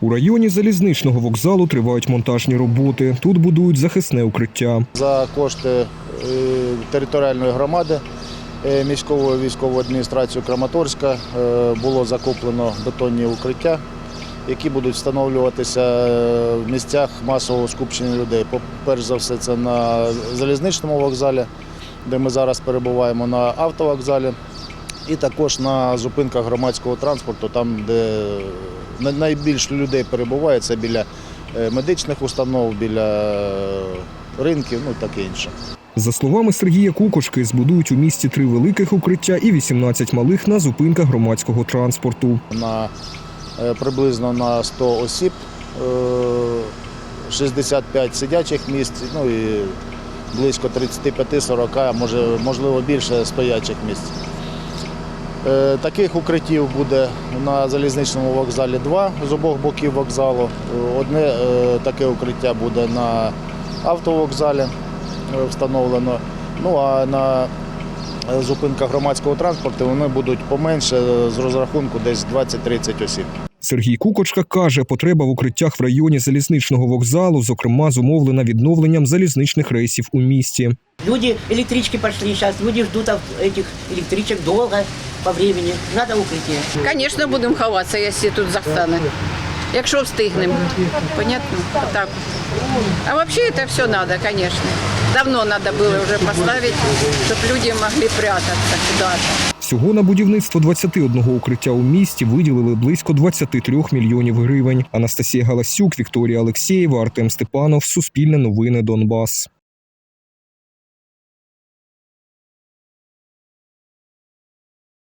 У районі залізничного вокзалу тривають монтажні роботи. Тут будують захисне укриття. За кошти е, територіальної громади е, міської військової адміністрації Краматорська е, було закуплено бетонні укриття, які будуть встановлюватися в місцях масового скупчення людей. Перш за все, це на залізничному вокзалі, де ми зараз перебуваємо, на автовокзалі, і також на зупинках громадського транспорту, там, де найбільше людей перебуває, це біля е, медичних установ, біля е, ринків, ну таке інше. За словами Сергія Кукошки, збудують у місті три великих укриття і 18 малих на зупинках громадського транспорту. На е, приблизно на 100 осіб, е, 65 сидячих місць, ну і близько 35-40, а може, можливо більше стоячих місць. Е, Таких укриттів буде на залізничному вокзалі два з обох боків вокзалу. Е, Одне е, таке укриття буде на автовокзалі е, встановлено. Ну а на е, зупинках громадського транспорту вони будуть поменше е, з розрахунку десь 20-30 осіб. Сергій Кукочка каже, потреба в укриттях в районі залізничного вокзалу, зокрема, зумовлена відновленням залізничних рейсів у місті. Люди, электрички пошли сейчас, люди ждут ав- этих электричек долго по времени. Надо укрытие. Звісно, будемо ховатися, якщо тут захтане. Якщо встигнемо. Понятно? Так. А взагалі це все треба, звісно. Давно треба було вже поставити, щоб люди могли прятатися куди-то. Всього на будівництво 21 укриття у місті виділили близько 23 мільйонів гривень. Анастасія Галасюк, Вікторія Алексєєва, Артем Степанов. Суспільне новини Донбас.